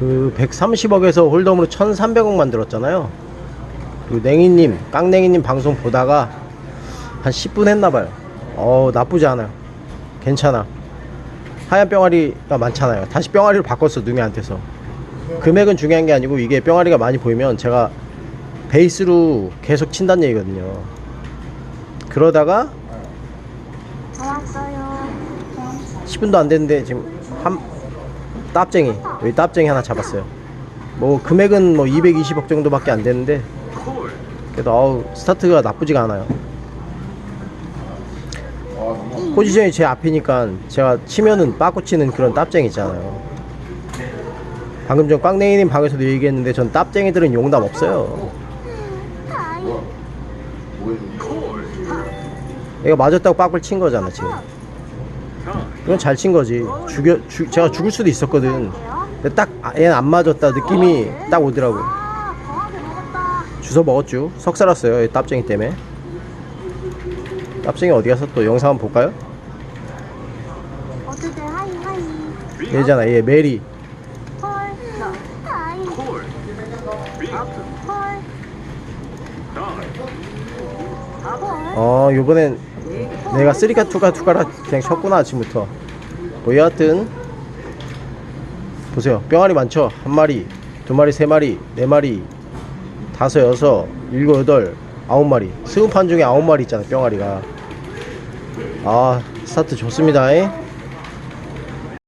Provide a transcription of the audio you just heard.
그 130억에서 홀덤으로 1300억 만들었잖아요. 그 냉이님 깡냉이님 방송 보다가 한 10분 했나봐요. 어 나쁘지 않아요. 괜찮아. 하얀 뿅아리가 많잖아요. 다시 뿅아리로 바꿨어 누미한테서. 금액은 중요한 게 아니고 이게 뿅아리가 많이 보이면 제가 베이스로 계속 친다는 얘기거든요. 그러다가 알았어요. 10분도 안 됐는데 지금 한 땀쟁이. 여기 땀쟁이 하나 잡았어요. 뭐 금액은 뭐 220억 정도밖에 안 되는데 그래도 어우 스타트가 나쁘지가 않아요. 포지션이 제 앞이니까 제가 치면은 빠꾸 치는 그런 땀쟁이 있잖아요. 방금 전 꽝냉이님 방에서도 얘기했는데 전 땀쟁이들은 용답 없어요. 얘가 맞았다고 빠꾸를 친 거잖아 지금 이건 잘 친 거지 죽여 주, 제가 죽을 수도 있었거든 근데 딱 아, 얘는 안 맞았다 느낌이 딱 오더라고. 주워 먹었죠 석 살았어요 이 땀쟁이 때문에 땀쟁이 어디 가서 또 영상 한번 볼까요? 어쨌든 하이 하이. 얘잖아 얘 메리. 어 요번엔 내가 쓰리카 투가 투가라 그냥 쳤구나 아침부터 뭐 여하튼 보세요. 뿅아리 많죠? 한 마리 두 마리 세 마리 네 마리 다섯 여섯 일곱 여덟 아홉 마리. 스무 판 중에 아홉 마리 있잖아 뿅아리가. 아 스타트 좋습니다. 잉?